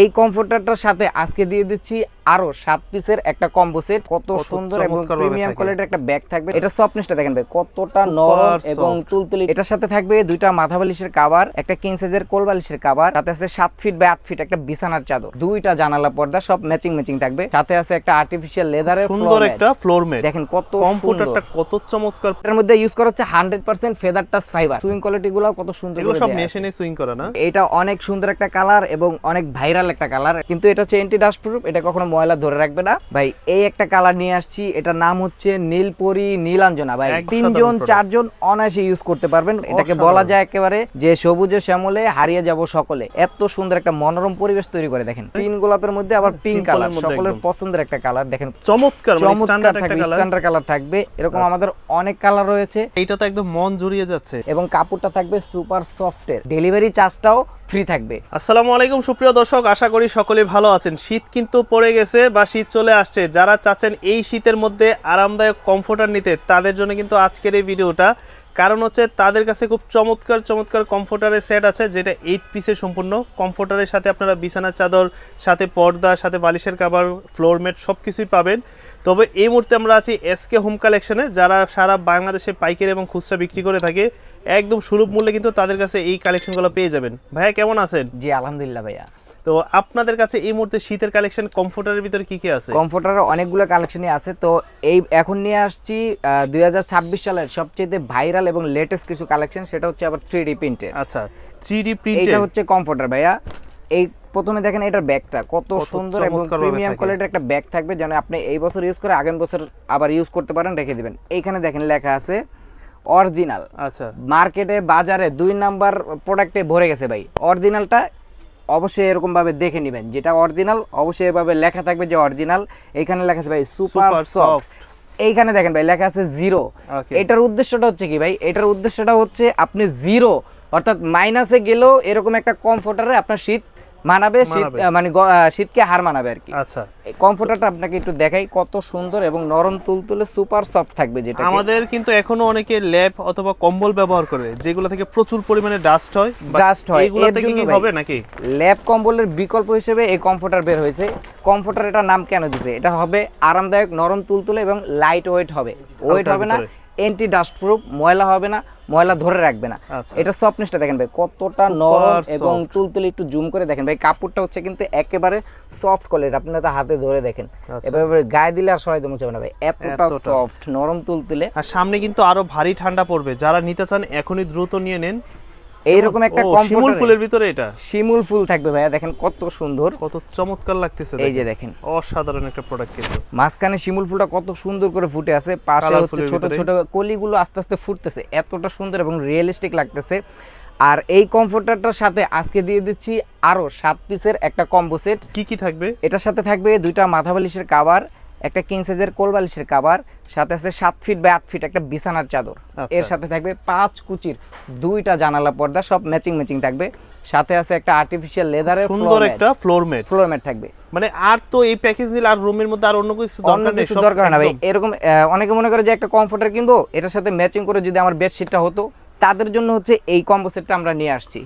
এই কমফোর্টারটার সাথে আজকে দিয়ে দিচ্ছি আরও সাত পিসের একটা কম্বো সেট কত সুন্দর এবং প্রিমিয়াম। কোয়ালিটির একটা ব্যাগ থাকবে। এটা সফটনেসটা দেখেন ভাই কতটা নরম এবং তুলতুলি এটার সাথে থাকবে দুইটা মাথা বালিশের কাভার একটা কিং সাইজের কোল বালিশের কাভার সাথে আছে সাত ফিট বাই আট ফিট একটা বিছানার চাদর। দুইটা জানালা পর্দা সব ম্যাচিং ম্যাচিং থাকবে। সাথে আছে একটা আর্টিফিশিয়াল লেদারের সুন্দর একটা ফ্লোর ম্যাট দেখেন কত কমফোর্টারটা কত চমৎকার। এটার মধ্যে ইউজ করা হচ্ছে hundred percent feather touch fibre sewing quality গুলো কত সুন্দর এগুলো সব মেশিনে সুইং করা না? এটা অনেক সুন্দর একটা কালার এবং অনেক ভাইরাল একটা কালার কিন্তু এটা হচ্ছে এন্টি ডাস্ট প্রুফ এটা কখনো ময়লা ধরে রাখবে না। ভাই এই একটা কালার নিয়ে আসছি এটার নাম হচ্ছে নীলপরি নীলাঞ্জনা। ভাই তিনজন চারজন অনায়াসে ইউজ করতে পারবেন। এটাকে বলা যায় একেবারে যে সবুজে শ্যামলে হারিয়ে যাব সকলে। এত সুন্দর একটা মনোরম পরিবেশ তৈরি করে দেখেন। তিন গোলাপের মধ্যে আবার পিঙ্ক কালার সকলের পছন্দের একটা কালার দেখেন। চমৎকার মানে চমৎকার স্ট্যান্ডার্ড একটা থাকবে কালার স্ট্যান্ডার্ড কালার থাকবে। এরকম আচ্ছা। আমাদের অনেক কালার রয়েছে। এইটা তো একদম মন জুড়িয়ে যাচ্ছে। এবং কাপড়টা থাকবে সুপার সফটের ডেলিভারি চার্জটাও ফ্রি থাকবে। আসসালামু আলাইকুম, সুপ্রিয় দর্শক, আশা করি সকলে ভালো আছেন। শীত কিন্তু পড়ে গেছে বা শীত চলে আসছে। যারা চাচ্ছেন এই শীতের মধ্যে আরামদায়ক কমফোর্টার নিতে, তাদের জন্য কিন্তু আজকের এই ভিডিওটা। কারণ হচ্ছে তাদের কাছে খুব চমৎকার চমৎকার কমফোর্টারের সেট আছে, যেটা এইট পিসের সম্পূর্ণ। কমফোর্টারের সাথে আপনারা বিছানার চাদর, সাথে পর্দা, সাথে বালিশের কাভার ফ্লোরমেট সব কিছুই পাবেন। তবে এই মুহূর্তে আমরা আছি এসকে হোম কালেকশনে যারা সারা বাংলাদেশে পাইকারি এবং খুচরা বিক্রি করে থাকে একদম সুলভ মূল্যে কিন্তু তাদের কাছে এই কালেকশনগুলো পেয়ে যাবেন। ভাইয়া কেমন আছেন? জি আলহামদুলিল্লাহ ভাইয়া। তো আপনাদের কাছে এই মুহূর্তে শীতের কালেকশন কমফোর্টারের ভিতরে কি কি আছে? কমফোর্টারের অনেকগুলো কালেকশনই আছে। তো এই এখন নিয়ে আসছি দুই হাজার ছাব্বিশ সালের সবচেয়ে ভাইরাল এবং লেটেস্ট কিছু কালেকশন সেটা হচ্ছে আবার থ্রি ডি প্রিন্টের আচ্ছা থ্রি ডি এইটা প্রিন্টেড হচ্ছে কমফোর্টার ভাইয়া। এই প্রথমে দেখেন এটার ব্যাগটা কত সুন্দর এবং প্রিমিয়াম কোয়ালিটির একটা ব্যাগ থাকবে যেন আপনি এই বছর ইউজ করে আগামী বছর আবার ইউজ করতে পারেন রেখে দিবেন। এইখানে দেখেন লেখা আছে অরিজিনাল আচ্ছা। মার্কেটে বাজারে দুই নাম্বার প্রোডাক্টে ভরে গেছে ভাই। অরিজিনালটা অবশ্যই এরকম ভাবে দেখে নেবেন। যেটা অরিজিনাল অবশ্যই এভাবে লেখা থাকবে যে অরিজিনাল এখানে লেখা আছে ভাই সুপার সফট এইখানে দেখেন ভাই লেখা আছে জিরো এটার উদ্দেশ্যটা হচ্ছে কি ভাই? এটার উদ্দেশ্যটা হচ্ছে আপনি জিরো অর্থাৎ মাইনাসে গেলেও এরকম একটা কমফোর্টারে আপনার শীত মানাবে শীত মানে শীতকে হার মানাবে আর কি। আচ্ছা। এই কমফোর্টারটা আপনাকে একটু দেখাই কত সুন্দর এবং নরম তুলতুলে সুপার সফট থাকবে যেটা আমাদের কিন্তু এখনও অনেকে ল্যাব অথবা কম্বল ব্যবহার করে যেগুলো থেকে প্রচুর পরিমাণে ডাস্ট হয় Dust হয়, এইগুলো এর থেকে কি হবে নাকি? ল্যাব কম্বলের বিকল্প হিসেবে এই কমফোর্টার বের হয়েছে। কমফোর্টার এটার নাম কেন দিছে? এটা হবে আরামদায়ক নরম তুলতুলে এবং লাইট ওয়েট হবে ওয়েট হবে না। এন্টি ডাস্ট প্রুফ ময়লা হবে না ময়লা ধরে রাখবে না আচ্ছা। এটা সফটনেসটা দেখেন ভাই কতটা নরম এবং। তুলতুলে একটু জুম করে দেখেন ভাই কাপড়টা হচ্ছে কিন্তু একেবারে সফট কোয়ালিটি আপনি তো হাতে ধরে দেখেন আচ্ছা। এভাবে গায়ে দিলে আর সরাইতে মুছে না ভাই এতটা। সফট নরম তুলতুলে আর সামনে কিন্তু আরও ভারী ঠান্ডা পড়বে যারা নিতে চান এখনই দ্রুত নিয়ে নেন এইরকম একটা শিমুল ফুলের ভিতরে এটা? শিমুল ফুল থাকবে ভাইয়া দেখেন কত সুন্দর। কত চমৎকার লাগতেছে এই যে দেখেন। দেখেন। অসাধারণ একটা প্রোডাক্ট কিন্তু। মাঝখানে শিমুল ফুলটা কত সুন্দর করে ফুটে আছে পাশে হচ্ছে ছোট ছোট কলিগুলো আস্তে আস্তে ফুটতেছে এতটা সুন্দর এবং রিয়েলিস্টিক লাগতেছে। আর এই কমফোর্টারটার সাথে আজকে দিয়ে দিচ্ছি আরও সাত পিসের একটা কম্বো সেট কি কি থাকবে? এটার সাথে থাকবে দুইটা মাথা বালিশের কাভার একটা কিং সাইজের কোল বালিশের কাভার সাথে আছে সাত ফিট বাই আট ফিট একটা বিছানার চাদর। আচ্ছা। এর সাথে থাকবে পাঁচ কুচির দুইটা জানালা পর্দা সব ম্যাচিং ম্যাচিং থাকবে। সাথে আছে একটা আর্টিফিশিয়াল লেদারের সুন্দর একটা ফ্লোর ম্যাট ফ্লোর ম্যাট থাকবে। মানে আর তো এই প্যাকেজ দিলে আর রুমের মধ্যে আর অন্য কিছু দরকার নেই দরকার না ভাই। এরকম অনেকে মনে করে যে একটা কমফোর্টার কিনবো এটার সাথে ম্যাচিং করে যদি আমার বেডশিটটা হতো তাদের জন্য হচ্ছে এই কম্বো সেটটা আমরা নিয়ে আসছি।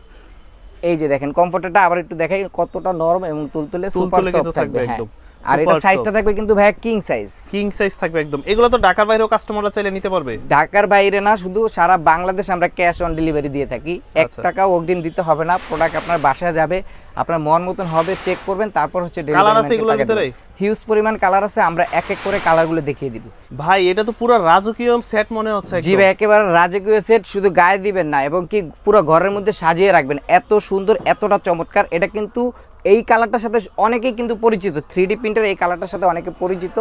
এই যে দেখেন কমফোর্টারটা আবার একটু দেখাই কতটা নরম এবং তুলতুলে সুপার সফট থাকবে থাকবে হ্যাঁ। একদম। আর এটা সাইজটা থাকবে কিন্তু ভাই কিং সাইজ কিং সাইজ থাকবে একদম। এগুলো তো ঢাকার বাইরেও কাস্টমাররা চাইলে নিতে পারবে। ঢাকার বাইরে না শুধু সারা বাংলাদেশ আমরা ক্যাশ অন ডেলিভারি দিয়ে থাকি। এক আচ্ছা। টাকাও অগ্রিম দিতে হবে না প্রোডাক্ট আপনার বাসায় যাবে আপনার মন মতন হবে চেক করবেন তারপর হচ্ছে Colour আছে এগুলোর ভিতরে? হিউজ পরিমাণ কালার আছে আমরা এক এক করে কালারগুলো দেখিয়ে দিব। ভাই এটা তো পুরো রাজকীয় সেট মনে হচ্ছে জি। ভাই একেবারে রাজকীয় সেট শুধু গায়ে দিবেন না এবং কি পুরো ঘরের মধ্যে সাজিয়ে রাখবেন। এত সুন্দর এতটা চমৎকার এটা কিন্তু এই কালারটার সাথে অনেকেই কিন্তু পরিচিত। থ্রি ডি প্রিন্টার এই কালারটার সাথে অনেকে পরিচিত।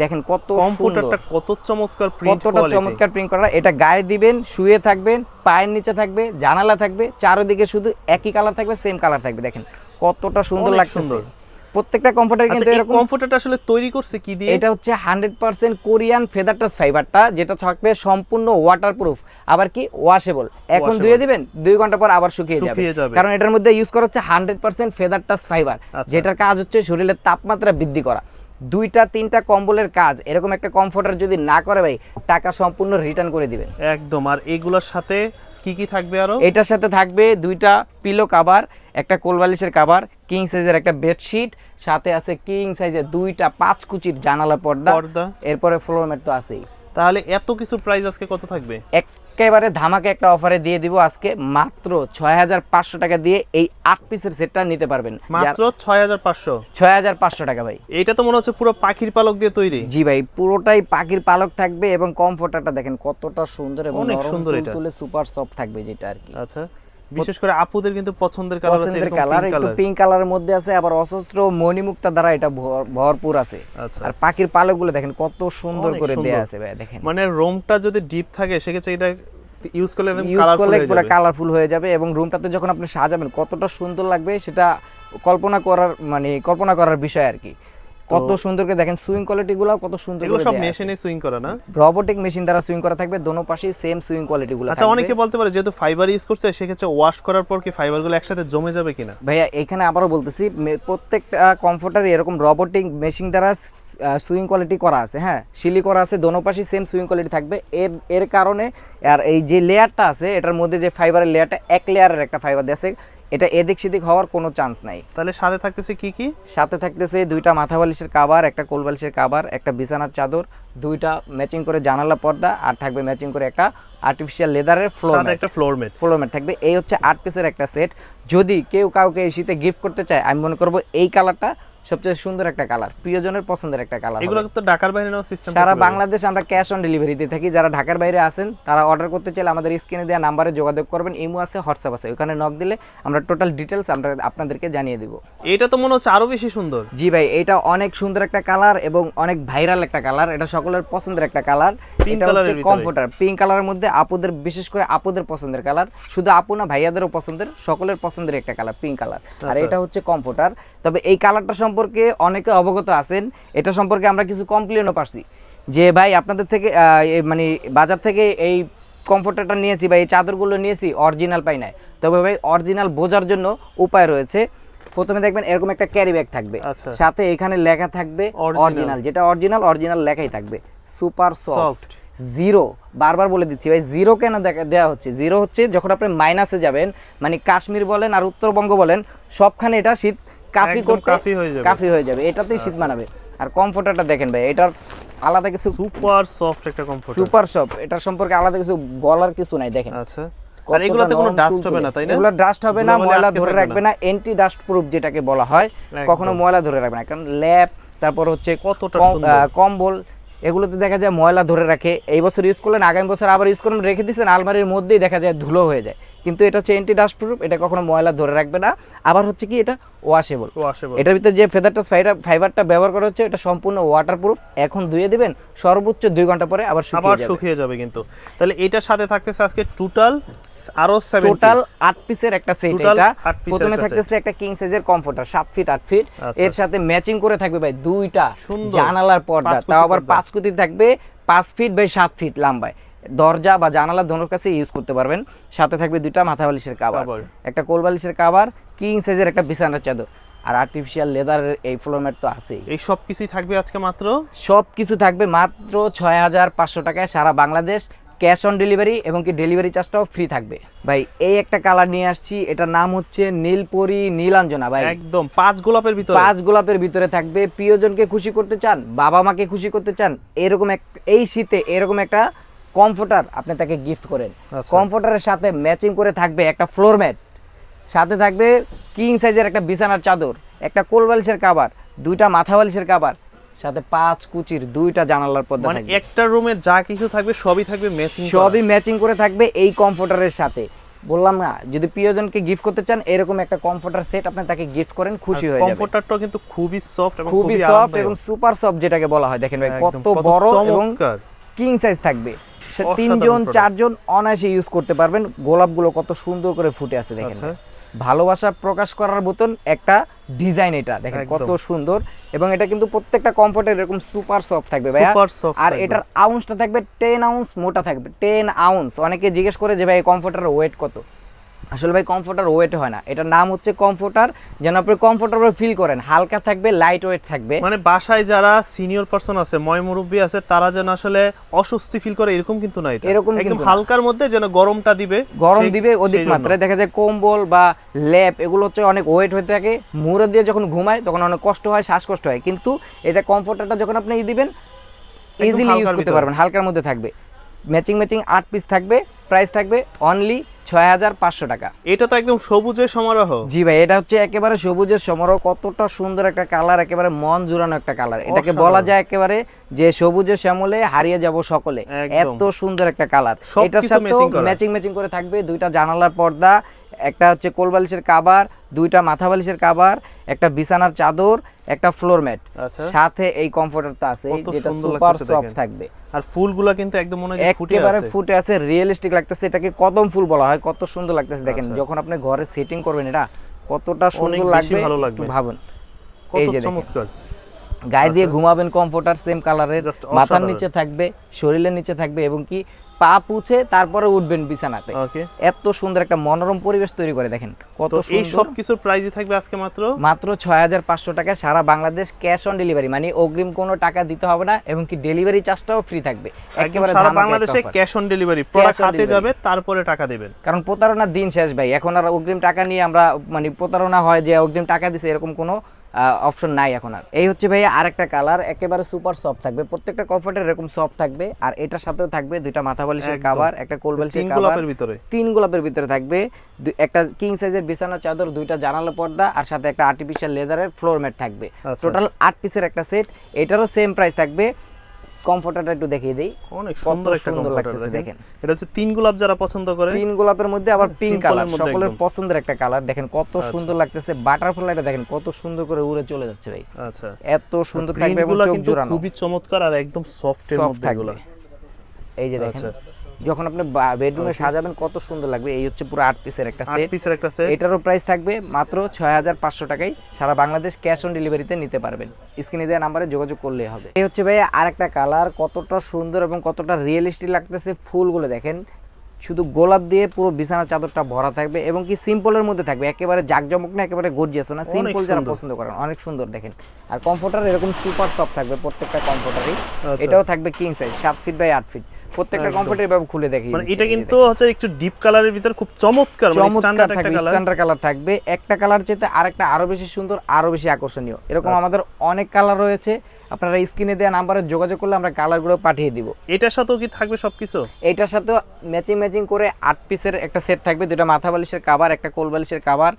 দেখেন কত কম্পিউটারটা কত চমৎকার প্রিন্ট কতটা চমৎকার প্রিন্ট করা এটা গায়ে দিবেন শুয়ে থাকবেন পায়ের নিচে থাকবে জানালা থাকবে চারোদিকে শুধু একই কালার থাকবে সেম কালার থাকবে। দেখেন কতটা সুন্দর লাগছে সুন্দর। প্রত্যেকটা কমফোর্টার কিন্তু আচ্ছা এরকম কমফোর্টারটা আসলে তৈরি করছে কি দিয়ে? এটা হচ্ছে hundred percent Korean feather touch ফাইবারটা যেটা থাকবে সম্পূর্ণ ওয়াটার প্রুফ আবার কি ওয়াশেবল এখন ধুয়ে দিবেন দুই ঘণ্টা পর আবার শুকিয়ে যাবে। কারণ এটার মধ্যে ইউজ করা হচ্ছে hundred percent feather touch fibre. যেটার কাজ হচ্ছে শরীরের তাপমাত্রা বৃদ্ধি করা। দুইটা তিনটা কম্বলের কাজ এরকম একটা কমফোর্টার যদি না করে ভাই টাকা সম্পূর্ণ রিটার্ন করে দিবেন। একদম আর এগুলোর সাথে কি কি থাকবে আরও? এটার সাথে থাকবে দুইটা পিলো কাভার একটা কোলবালিশের কাভার কিং সাইজের একটা বেডশিট সাথে আছে কিং সাইজের দুইটা পাঁচ কুচির জানালা পর্দা পর্দা। এরপরে ফ্লোর ম্যাট তো আছেই। তাহলে এত কিছু প্রাইস আজকে কত থাকবে? একেবারে ধামাকে একটা অফারে দিয়ে দিব। আজকে মাত্র ছয় হাজার পাঁচশো টাকা দিয়ে এই আট পিসের সেটটা নিতে পারবেন। মাত্র ছয় হাজার পাঁচশো? ছয় হাজার পাঁচশো টাকা ভাই। এটা তো মনে হচ্ছে পুরো পাখির পালক দিয়ে তৈরি। জি ভাই পুরোটাই পাখির পালক থাকবে এবং কমফোর্টারটা দেখেন কতটা সুন্দর এবং অনেক সুন্দর তুলে সুপার সফট থাকবে যেটা আর কি। আচ্ছা। বিশেষ করে আপুদের কিন্তু পছন্দের কালার আছে পছন্দের কালার একটু পিঙ্ক কালারের মধ্যে আছে আবার অসস্ত্র মণিমুক্তা দ্বারা এটা ভরপুর আছে। আচ্ছা। আর পাখির পালকগুলো দেখেন কত সুন্দর করে। দেয়া আছে ভাই দেখেন। মানে রোমটা যদি ডিপ থাকে সেক্ষেত্রে এটা ইউজ করলে একদম ইউজ কালারফুল করলে হয়ে পুরো যাবে। কালারফুল হয়ে যাবে এবং রুমটাতে যখন আপনি সাজাবেন কতটা সুন্দর লাগবে সেটা কল্পনা করার মানে কল্পনা করার বিষয় আর কি। কত সুন্দর করে দেখেন সুইং কোয়ালিটি গুলো কত সুন্দর এগুলো সব মেশিনে সুইং করা না? রোবোটিক মেশিন দ্বারা সুইং করা থাকবে দোনো পাশেই সেম সুইং কোয়ালিটি গুলো আচ্ছা অনেকে বলতে পারে যেহেতু ফাইবার ইউজ করছে সেক্ষেত্রে ওয়াশ করার পর কি ফাইবারগুলো একসাথে জমে যাবে কিনা? ভাইয়া এখানে আবারও বলতেছি প্রত্যেকটা কমফোর্টার এরকম রোবোটিক মেশিন দ্বারা সুইং কোয়ালিটি করা আছে হ্যাঁ? শিলি করা আছে দোনো পাশেই সেম সুইং কোয়ালিটি থাকবে। এর এর কারণে আর এই যে লেয়ারটা আছে এটার মধ্যে যে ফাইবারের লেয়ারটা এক লেয়ারের একটা ফাইবার দিয়ে আছে। এটা এদিক সেদিক হওয়ার কোনো চান্স নাই। তাহলে সাথে থাকতেছে কি কি? সাথে থাকতেছে দুইটা মাথা বালিশের কাবার একটা কোল বালিশের কাবার একটা বিছানার চাদর দুইটা ম্যাচিং করে জানালা পর্দা আর থাকবে ম্যাচিং করে একটা আর্টিফিশিয়াল লেদারের ফ্লোর একটা ফ্লোর ম্যাট ফ্লোর ম্যাট থাকবে। এই হচ্ছে আট পিসের একটা সেট যদি কেউ কাউকে এই শীতে গিফট করতে চায় আমি মনে করব এই কালারটা সবচেয়ে সুন্দর একটা কালার প্রিয়জনের পছন্দের একটা কালার এগুলো তো ঢাকার বাইরে নেওয়ার সিস্টেম সারা বাংলাদেশ আমরা ক্যাশ অন ডেলিভারি দিয়ে থাকি। যারা ঢাকার বাইরে আছেন তারা অর্ডার করতে চাইলে আমাদের স্ক্রিনে দেওয়া নাম্বারে যোগাযোগ করবেন ইমো আছে হোয়াটসঅ্যাপ আছে ওখানে নক দিলে আমরা টোটাল ডিটেলস আমরা আপনাদেরকে জানিয়ে দিব। এটা তো মনে হচ্ছে আরও বেশি সুন্দর। জি ভাই এটা অনেক সুন্দর একটা কালার এবং অনেক ভাইরাল একটা কালার এটা সকলের পছন্দের একটা কালার colour এর কমফোর্টার পিঙ্ক কালারের মধ্যে আপুদের বিশেষ করে আপুদের পছন্দের কালার শুধু আপু না ভাইয়াদেরও পছন্দের সকলের পছন্দের একটা কালার পিঙ্ক কালার আর আচ্ছা। এটা হচ্ছে কমফোর্টার তবে এই কালারটা সম্পর্কে অনেকে অবগত আছেন এটা সম্পর্কে আমরা কিছু কমপ্লেনও পাচ্ছি যে ভাই আপনাদের থেকে মানে বাজার থেকে এই কমফোর্টারটা নিয়েছি বা এই চাদরগুলো নিয়েছি অরিজিনাল পাই নাই। তবে ভাই অরিজিনাল বোঝার জন্য উপায় রয়েছে। প্রথমে দেখবেন এরকম একটা ক্যারি ব্যাগ থাকবে। আচ্ছা। সাথে এখানে লেখা থাকবে অরিজিনাল যেটা অরিজিনাল অরিজিনাল লেখাই থাকবে। সুপার সফট জিরো বারবার বলে দিচ্ছি ভাই জিরো কেন দেখা দেওয়া হচ্ছে? জিরো হচ্ছে যখন আপনি মাইনাসে যাবেন মানে কাশ্মীর বলেন আর উত্তরবঙ্গ বলেন সবখানে এটা শীত কাফি করতে কাফি হয়ে যাবে। আচ্ছা। কাফি হয়ে যাবে। এটাতেই শীত মানাবে। আর কমফোর্টারটা দেখেন ভাই এটার আলাদা কিছু সুপার সফট একটা কমফোর্ট সুপার সফট। এটার সম্পর্কে আলাদা কিছু বলার কিছু নাই দেখেন। আচ্ছা। আর এগুলোতে কোনো ডাস্ট হবে না তাই না? এগুলো ডাস্ট হবে না ময়লা ধরে রাখবে না এন্টি ডাস্ট প্রুফ যেটাকে বলা হয়। কখনো ময়লা ধরে রাখবে না কারণ ল্যাপ তারপর হচ্ছে কতটা কম্বল এগুলোতে দেখা যায় ময়লা ধরে রাখে। এই বছর ইউজ করলেন আগামী বছর আবার ইউজ করলেন রেখে দিচ্ছেন আলমারির মধ্যেই দেখা যায় ধুলো হয়ে যায়। কিন্তু এটা হচ্ছে এন্টি ডাস্ট প্রুফ এটা কখনো ময়লা ধরে রাখবে না। আবার হচ্ছে কি এটা ওয়াশেবল ওয়াশেবল এটার ভিতরে যে ফেদার টাচ ফাইবারটা ব্যবহার করা হচ্ছে এটা সম্পূর্ণ ওয়াটারপ্রুফ এখন ধুয়ে দিবেন সর্বোচ্চ দুই ঘণ্টা পরে আবার আবার শুকিয়ে যাবে কিন্তু। তাহলে এটার সাথে থাকতেছে আজকে টোটাল আরও সেভেন টোটাল আট পিসের একটা সেট এটা। প্রথমে থাকতেছে একটা কিং সাইজের কমফোর্টার সাত ফিট আট ফিট আচ্ছা। এর সাথে ম্যাচিং করে থাকবে ভাই দুইটা জানালার পর্দা। তাও আবার পাঁচ কুতি থাকবে পাঁচ ফিট বাই সাত ফিট লম্বায়। দরজা বা জানালা দোনোর কাছে ইউজ করতে পারবেন। সাথে থাকবে দুইটা মাথা বালিশের কাবার কাভার। একটা কোল বালিশের কাবার কিং সাইজের একটা বিছানার চাদর। আর আর্টিফিশিয়াল লেদারের এই ফ্লোর ম্যাট তো আছেই। এই সব কিছুই থাকবে আজকে মাত্র? সব কিছু থাকবে মাত্র ছয় হাজার পাঁচশো টাকায় সারা বাংলাদেশ। ক্যাশ অন ডেলিভারি এবং কি ডেলিভারি চার্জটাও ফ্রি থাকবে। ভাই এই একটা কালার নিয়ে আসছি এটার নাম হচ্ছে নীলপরি নীলাঞ্জনা ভাই। একদম পাঁচ গোলাপের ভিতরে। পাঁচ গোলাপের ভিতরে থাকবে। প্রিয়জনকে খুশি করতে চান বাবা মাকে খুশি করতে চান এরকম এক এই শীতে এরকম একটা কমফোর্টার আপনি তাকে গিফট করেন। আচ্ছা। কমফোর্টারের সাথে ম্যাচিং করে থাকবে একটা ফ্লোর ম্যাট সাথে থাকবে কিং সাইজের একটা বিছানার চাদর একটা কোল বালিশের কাবার দুইটা মাথা বালিশের কাবার সাথে পাঁচ কুচির দুইটা জানালার পর্দা মানে একটা রুমে যা কিছু থাকবে সবই থাকবে ম্যাচিং সবই ম্যাচিং করে থাকবে এই কমফোর্টারের সাথে। বললাম না যদি প্রিয়জনকে গিফট করতে চান এরকম একটা কমফোর্টার সেট আপনি তাকে গিফট করেন খুশি হয়ে যাবে। কমফোর্টারটা কিন্তু খুবই সফট এবং খুবই সফট এবং সুপার সফট যেটাকে বলা হয়। দেখেন ভাই কত বড় এবং কিং সাইজ থাকবে। তিনজন। চারজন অনায়াসে ইউজ করতে পারবেন। গোলাপগুলো কত সুন্দর করে ফুটে আছে দেখেন আচ্ছা। ভালোবাসা প্রকাশ করার মতন একটা ডিজাইন এটা। দেখেন কত সুন্দর। এবং এটা কিন্তু প্রত্যেকটা কমফোর্টের এরকম সুপার সফট থাকবে ভাইয়া। আর। এটার আউন্সটা থাকবে টেন আউন্স মোটা থাকবে। টেন আউন্স অনেকে জিজ্ঞেস করে যে ভাই কমফোর্টের কমফোর্টারের ওয়েট কত? আসলে ভাই কমফোর্টার ওয়েট হয় না। এটার নাম হচ্ছে কমফোর্টার যেন আপনি কমফোর্টেবল ফিল করেন। হালকা থাকবে লাইট ওয়েট থাকবে। মানে বাসায় যারা সিনিয়র পারসন আছে ময় মুরব্বী আছে তারা যেন আসলে অস্বস্তি ফিল করে এরকম কিন্তু না এটা। এরকম একদম হালকার মধ্যে যেন গরমটা দিবে গরম দিবে অধিক মাত্রায়। দেখা যায় কম্বল বা ল্যাপ এগুলো হচ্ছে অনেক ওয়েট হয়ে থাকে। মুড়ে দিয়ে যখন ঘুমায় তখন অনেক কষ্ট হয় শ্বাসকষ্ট হয়। কিন্তু এটা কমফোর্টারটা যখন আপনি দিবেন ইজিলি ইউজ করতে পারবেন হালকার মধ্যে থাকবে। ম্যাচিং ম্যাচিং আট পিস থাকবে প্রাইস থাকবে অনলি ছয় হাজার পাঁচশো টাকা। এটা তো একদম সবুজের সমারোহ। জি ভাই এটা হচ্ছে একেবারে সবুজের সমারোহ কতটা সুন্দর একটা কালার একেবারে মন জুড়ানো একটা কালার। এটাকে বলা যায় একেবারে যে সবুজের শ্যামলে হারিয়ে যাব সকলে। এত সুন্দর একটা কালার। এটার সাথে ম্যাচিং ম্যাচিং করে থাকবে দুইটা জানালার পর্দা একটা হচ্ছে কোল বালিশের কাবার দুইটা মাথা বালিশের কাবার একটা বিছানার চাদর একটা ফ্লোর ম্যাট। আচ্ছা। সাথে এই কমফোর্টার তো আছে যেটা সুপার সফট থাকবে। আর ফুলগুলা কিন্তু একদম মনে হয় ফুটে একেবারে আছে। ফুটে আছে রিয়েলিস্টিক লাগতেছে এটাকে কদম ফুল বলা হয় কত সুন্দর লাগতেছে দেখেন। আচ্ছা। যখন আপনি ঘরে সেটিং করবেন এটা কতটা সুন্দর লাগবে ভালো লাগবে। ভাবুন। এই যে চমৎকার। গায়ে দিয়ে আচ্ছা। ঘুমাবেন কমফোর্টার সেম কালারের মাথার নিচে থাকবে শরীরের নিচে থাকবে এবং কি পা পুছে তারপরে উঠবেন বিছানাতে। এত সুন্দর একটা মনোরম পরিবেশ তৈরি করে দেখেন কত এই সব কিছুর প্রাইসই থাকবে আজকে মাত্র? মাত্র ছয় হাজার পাঁচশো টাকায় সারা বাংলাদেশ ক্যাশ অন ডেলিভারি মানে অগ্রিম কোনো টাকা দিতে হবে না এবং কি ডেলিভারি চার্জটাও ফ্রি থাকবে। একেবারে সারা বাংলাদেশে ক্যাশ অন ডেলিভারি প্রোডাক্ট হাতে যাবে তারপরে টাকা দেবেন। কারণ প্রতারণার দিন শেষ ভাই এখন আর অগ্রিম টাকা নিয়ে আমরা মানে প্রতারণা হয় যে অগ্রিম টাকা দিছে এরকম কোনো অপশন নাই এখন আর। এই হচ্ছে ভাই আরেকটা কালার একেবারে সুপার সফট থাকবে। প্রত্যেকটা কমফোর্টের এরকম সফট থাকবে আর এটার সাথেও থাকবে দুইটা মাথা বালিশের কাভার একটা কোল বালিশের তিন কাভার ভিতরে? তিন গোলাপের ভিতরে থাকবে। একটা কিং সাইজের বিছানা চাদর দুইটা জানালা পর্দা আর সাথে একটা আর্টিফিশিয়াল লেদারের ফ্লোর ম্যাট থাকবে। আচ্ছা। টোটাল আট পিসের একটা সেট এটারও সেম প্রাইস থাকবে। কমফোর্টারটা একটু দেখিয়ে দেই। অনেক সুন্দর একটা লাগতেছে দেখেন। এটা হচ্ছে তিন গোলাপ যারা পছন্দ করে তিন গোলাপের মধ্যে আবার পিঙ্ক কালার মধ্যে সকলের আচ্ছা। পছন্দের একটা কালার দেখেন কত সুন্দর লাগতেছে বাটারফ্লাইটা দেখেন কত সুন্দর করে উড়ে চলে যাচ্ছে ভাই। আচ্ছা। এত সুন্দর থাকবে এবং চোখ জোড়ানো। খুবই চমৎকার আর একদম সফট এর মধ্যে এগুলো। এই যে দেখেন আচ্ছা। যখন আপনি বেডরুমে সাজাবেন কত সুন্দর লাগবে। এই হচ্ছে পুরো আট পিসের একটা আট সেট পিসের একটা সেট এটারও প্রাইস থাকবে মাত্র ছয় হাজার পাঁচশো টাকায়। সারা বাংলাদেশ ক্যাশ অন ডেলিভারিতে নিতে পারবেন। স্ক্রিনে দেওয়া নাম্বারে যোগাযোগ করলেই হবে। এই হচ্ছে ভাই আরেকটা কালার কতটা সুন্দর এবং কতটা রিয়েলিস্টিক লাগতেছে ফুলগুলো দেখেন। শুধু গোলাপ দিয়ে পুরো বিছানা চাদরটা ভরা থাকবে এবং কি সিম্পলের মধ্যে থাকবে। একেবারে জাকজমক না একেবারে গর্জিয়াস না। সিম্পল যারা পছন্দ করেন অনেক সুন্দর দেখেন। আর কমফোর্টার এরকম সুপার সফট থাকবে প্রত্যেকটা কমফোর্টারই আচ্ছা। এটাও থাকবে কিং সাইজ সাত ফিট বাই আট ফিট প্রত্যেকটা। কমফোর্টার এভাবে খুলে দেখি। মানে এটা কিন্তু হচ্ছে একটু ডিপ কালারের ভিতর খুব চমৎকার মানে স্ট্যান্ডার্ড একটা কালার স্ট্যান্ডার্ড কালার থাকবে। একটা কালার চেয়ে আরেকটা আরও বেশি সুন্দর আরও বেশি আকর্ষণীয়। এরকম আচ্ছা। আমাদের অনেক কালার রয়েছে। আপনারা স্ক্রিনে দেওয়া নাম্বারে যোগাযোগ করলে আমরা কালারগুলো পাঠিয়ে দিব। এটার সাথেও কি থাকবে সবকিছু? এইটার সাথে ম্যাচিং ম্যাচিং করে আট পিসের একটা সেট থাকবে। দুটো মাথা বালিশের কাবার একটা কোল বালিশের কাবার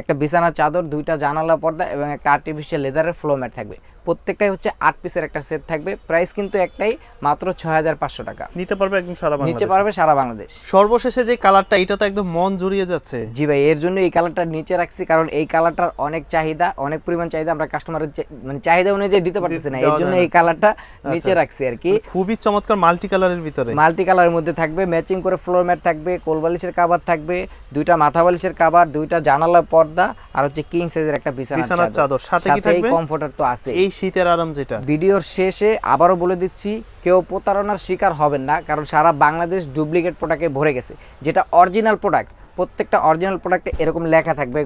একটা বিছানার চাদর দুইটা জানালা পর্দা এবং একটা আর্টিফিশিয়াল লেদারের ফ্লো ম্যাট থাকবে। প্রত্যেকটাই হচ্ছে আট পিসের একটা সেট থাকবে। প্রাইস কিন্তু একটাই মাত্র ছয় হাজার পাঁচশো টাকা। নিতে পারবে একদম সারা বাংলাদেশ। পারবে সারা বাংলাদেশ। সর্বশেষে যে কালারটা এটা তো একদম মন জুড়িয়ে যাচ্ছে। জি ভাই এর জন্য এই কালারটা নিচে রাখছি কারণ এই কালারটার অনেক চাহিদা অনেক পরিমাণ চাহিদা আমরা কাস্টমারের মানে চাহিদা অনুযায়ী দিতে পারতেছি না। এর জন্য এই কালারটা নিচে রাখছি আর কি। খুবই চমৎকার মাল্টি কালারের ভিতরে। মাল্টি কালারের মধ্যে থাকবে ম্যাচিং করে ফ্লোর ম্যাট থাকবে কোল বালিশের কাভার থাকবে দুইটা মাথা বালিশের কাভার দুইটা জানালা পর্দা আর হচ্ছে কিং সাইজের একটা বিছানার চাদর। সাথে কি থাকবে? কমফোর্টার তো আছে এই শীতের আরাম যেটা। ভিডিওর শেষে আবারও বলে দিচ্ছি কেউ প্রতারণার শিকার হবেন না কারণ সারা বাংলাদেশ ডুপ্লিকেট প্রোডাক্টে ভরে গেছে। যেটা অরিজিনাল প্রোডাক্ট প্রত্যেকটা অরিজিনাল প্রোডাক্টে এরকম লেখা থাকবে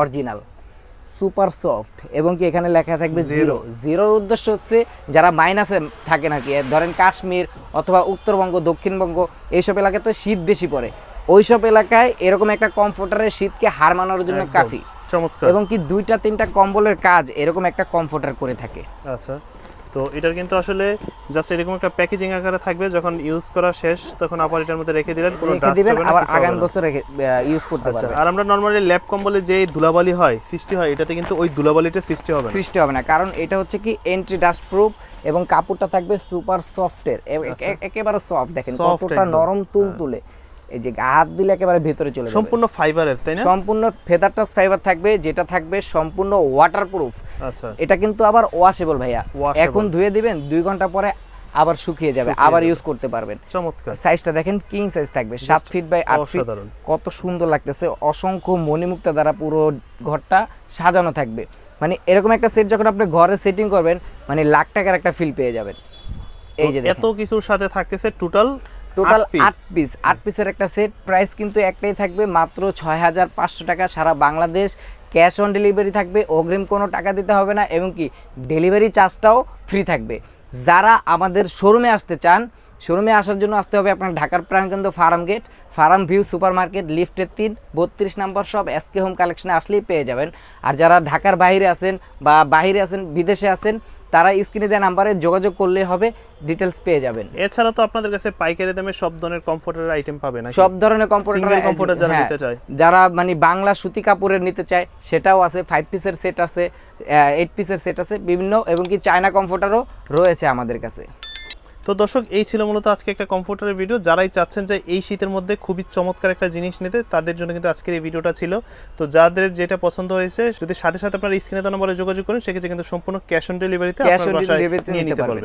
অরিজিনাল সুপার সফট এবং কি এখানে লেখা থাকবে জিরো। জিরোর উদ্দেশ্য হচ্ছে যারা মাইনাসে থাকে নাকি ধরেন কাশ্মীর অথবা উত্তরবঙ্গ দক্ষিণবঙ্গ এইসব এলাকাতে শীত বেশি পড়ে। ওইসব এলাকায় এরকম একটা কমফোর্টারের শীতকে হার মানানোর জন্য। কাফি। চমৎকার। এবং কি দুইটা তিনটা কম্বলের কাজ এরকম একটা কমফোর্টার করে থাকে। আচ্ছা তো এটার কিন্তু আসলে জাস্ট এরকম একটা প্যাকেজিং আকারে থাকবে যখন ইউজ করা শেষ তখন আবার এটার মধ্যে রেখে দিলেন কোনো ডাস্ট দিবেন হবে না আবার আগামী বছর রেখে ইউজ করতে আচ্ছা পারবেন। আর আমরা নরমালি ল্যাপ কম্বলে যে ধুলাবালি হয় সৃষ্টি হয় এটাতে কিন্তু ওই ধুলাবালিটা সৃষ্টি হবে না। সৃষ্টি হবে না কারণ এটা হচ্ছে কি এন্ট্রি ডাস্ট প্রুফ এবং কাপড়টা থাকবে সুপার সফটের একেবারে সফট দেখেন আচ্ছা। কতটা নরম তুল তুলে এই যে হাত দিলে একেবারে ভেতরে চলে সম্পূর্ণ ফাইবারের তাই না? সম্পূর্ণ ফেদার টাচ ফাইবার থাকবে যেটা থাকবে সম্পূর্ণ ওয়াটারপ্রুফ আচ্ছা। এটা কিন্তু আবার ওয়াশেবল ভাইয়া। এখন ধুয়ে দিবেন দুই ঘণ্টা পরে আবার শুকিয়ে যাবে আবার ইউজ করতে পারবেন। চমৎকার। সাইজটা দেখেন কিং সাইজ থাকবে সাত ফিট বাই আট ফিট কত সুন্দর লাগতেছে অসংখ্য মণিমুক্তা দ্বারা পুরো ঘরটা সাজানো থাকবে। মানে এরকম একটা সেট যখন আপনি ঘরে সেটিং করবেন মানে লাখ টাকার একটা ফিল পেয়ে যাবেন। এই যে এত কিছুর সাথে থাকতেছে টোটাল টোটাল আট পিস আট পিসের একটা সেট প্রাইস কিন্তু একটাই থাকবে মাত্র ছয় হাজার পাঁচশো টাকা। সারা বাংলাদেশ ক্যাশ অন ডেলিভারি থাকবে। অগ্রিম কোনো টাকা দিতে হবে না এবং কি ডেলিভারি চার্জটাও ফ্রি থাকবে। যারা আমাদের শোরুমে আসতে চান শোরুমে আসার জন্য আসতে হবে আপনার ঢাকার প্রাণকেন্দ্র Farm Gate Farm View Super Market লিফটের তিন বত্রিশ নম্বর সব এসকে হোম কালেকশনে আসলেই পেয়ে যাবেন। আর যারা ঢাকার বাইরে আছেন বা বাইরে আছেন বিদেশে আছেন তারা স্ক্রিনে দেওয়া নাম্বারে যোগাযোগ করলে হবে ডিটেলস পেয়ে যাবেন। এছাড়া তো আপনাদের কাছে পাইকারি দামে সব ধরনের কমফোর্টের আইটেম পাবে না সব ধরনের কমফোর্টের কমফোর্টার যারা নিতে চায়। যারা মানে বাংলা সুতি কাপড়ের নিতে চায় সেটাও আছে ফাইভ পিসের সেট আছে এইট পিসের সেট আছে বিভিন্ন এবং কি চায়না কমফোর্টারও রয়েছে আমাদের কাছে। তো দর্শক এই ছিল মূলত আজকে একটা কমফোর্টারের ভিডিও যারাই চাচ্ছেন যে এই শীতের মধ্যে খুবই চমৎকার একটা জিনিস নিতে তাদের জন্য কিন্তু আজকের এই ভিডিওটা ছিল। তো যাদের যেটা পছন্দ হয়েছে যদি সাথে সাথে আপনার স্ক্রিনে তো নম্বরে যোগাযোগ করেন সেক্ষেত্রে কিন্তু সম্পূর্ণ ক্যাশ অন ডেলিভারিতে নিয়ে নিতে। পারবেন।